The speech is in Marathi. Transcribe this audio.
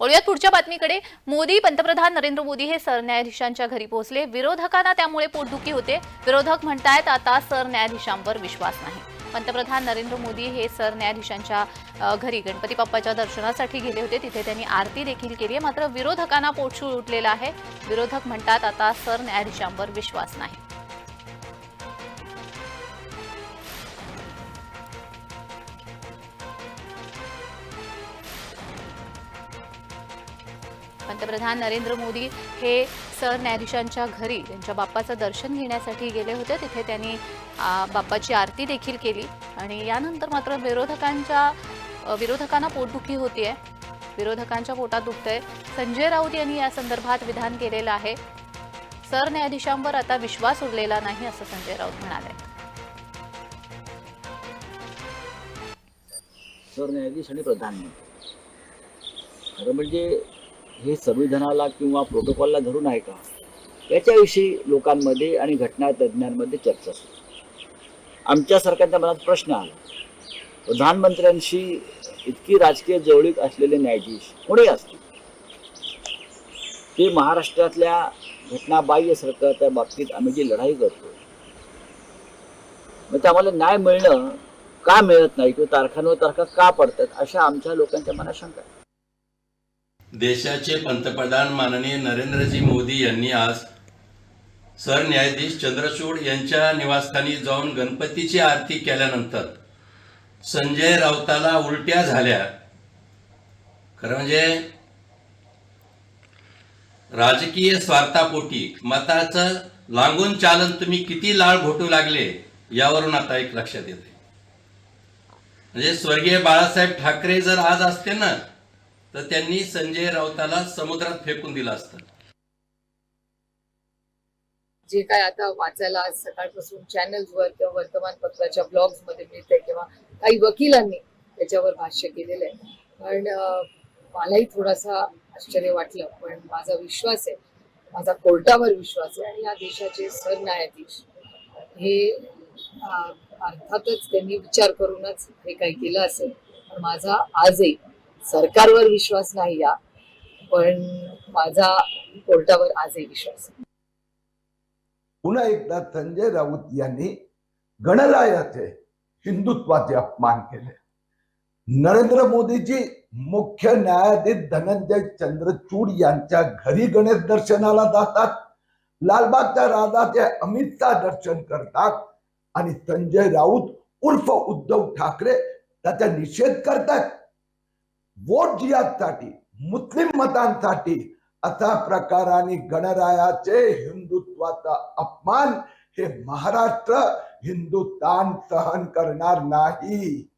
वळूयात पुढच्या बातमीकडे. मोदी पंतप्रधान नरेंद्र मोदी हे सरन्यायाधीशांच्या घरी पोहोचले. विरोधकांना त्यामुळे पोटदुखी होते. विरोधक म्हणतायत आता सरन्यायाधीशांवर विश्वास नाही. पंतप्रधान नरेंद्र मोदी हे सरन्यायाधीशांच्या घरी गणपती बाप्पाच्या दर्शनासाठी गेले होते. तिथे त्यांनी आरती देखील केली आहे. मात्र विरोधकांना पोटशूळ उठलेला आहे. विरोधक म्हणतात आता सरन्यायाधीशांवर विश्वास नाही. पंतप्रधान नरेंद्र मोदी हे सरन्यायाधीशांच्या घरी त्यांच्या बाप्पाचं दर्शन घेण्यासाठी गेले होते. तिथे त्यांनी बाप्पाची आरती देखील केली. आणि यानंतर मात्र विरोधकांच्या विरोधकांना पोटदुखी होतीये. विरोधकांच्या पोटात दुखतंय. संजय राऊत यांनी या संदर्भात विधान केलेलं आहे. सरन्यायाधीशांवर आता विश्वास उरलेला नाही असं संजय राऊत म्हणाले. सरन्यायाधीश आणि प्रधानमंत्री खरं म्हणजे हे संविधानाला किंवा प्रोटोकॉलला धरून आहे का? याच्याविषयी लोकांमध्ये आणि घटना तज्ज्ञांमध्ये चर्चा सुरू. आमच्या सरकारच्या मनात प्रश्न आला. प्रधानमंत्र्यांशी इतकी राजकीय जवळीक असलेले न्यायाधीश कोणी असतील? ते महाराष्ट्रातल्या घटनाबाह्य सरकारच्या बाबतीत आम्ही जी लढाई करतो मग ते म्हणजे आम्हाला न्याय मिळणं का मिळत नाही किंवा तारखांवर तारखा का पडतात अशा आमच्या लोकांच्या मनात शंका आहे. देशाचे पंतप्रधान माननीय नरेंद्रजी मोदी यांनी आज सरन्यायाधीश चंद्रचूड यांच्या निवासस्थानी जाऊन गणपतीची आरती केल्यानंतर संजय राऊताला उलट्या झाल्या. खरं म्हणजे राजकीय स्वार्थापोटी मताचं लागून चालन तुम्ही किती लाळ घोटू लागले यावरून आता एक लक्षात येते. म्हणजे स्वर्गीय बाळासाहेब ठाकरे जर आज असते ना तर त्यांनी संजय राऊताला समुद्रात फेकून दिलं असतं. जे काय आता वाचायला आज सकाळपासून चॅनल्सवर किंवा वर्तमानपत्राच्या ब्लॉग्समध्ये मिळतंय किंवा काही वकिलांनी त्याच्यावर भाष्य केलेलं आहे. पण मलाही थोडासा आश्चर्य वाटलं पण माझा विश्वास आहे माझा कोर्टावर विश्वास आहे आणि या देशाचे सरन्यायाधीश हे अर्थातच त्यांनी विचार करूनच हे काही केलं असेल. पण माझा आजही सरकारवर विश्वास नाही या पण माझा कोर्टावर आजही विश्वास पुन्हा एकदा संजय राऊत यांनी गणरायाचे हिंदुत्वाचे अपमान केले. नरेंद्र मोदीजी मुख्य न्यायाधीश धनंजय चंद्रचूड यांच्या घरी गणेश दर्शनाला जातात. लालबागच्या राजाचे अमित शाह दर्शन करतात आणि संजय राऊत उर्फ उद्धव ठाकरे त्याचा निषेध करतात वोट जियासाठी मुस्लिम मतांसाठी अशा प्रकाराने गणरायाचे हिंदुत्वाचा अपमान हे महाराष्ट्र हिंदुस्थान सहन करणार नाही.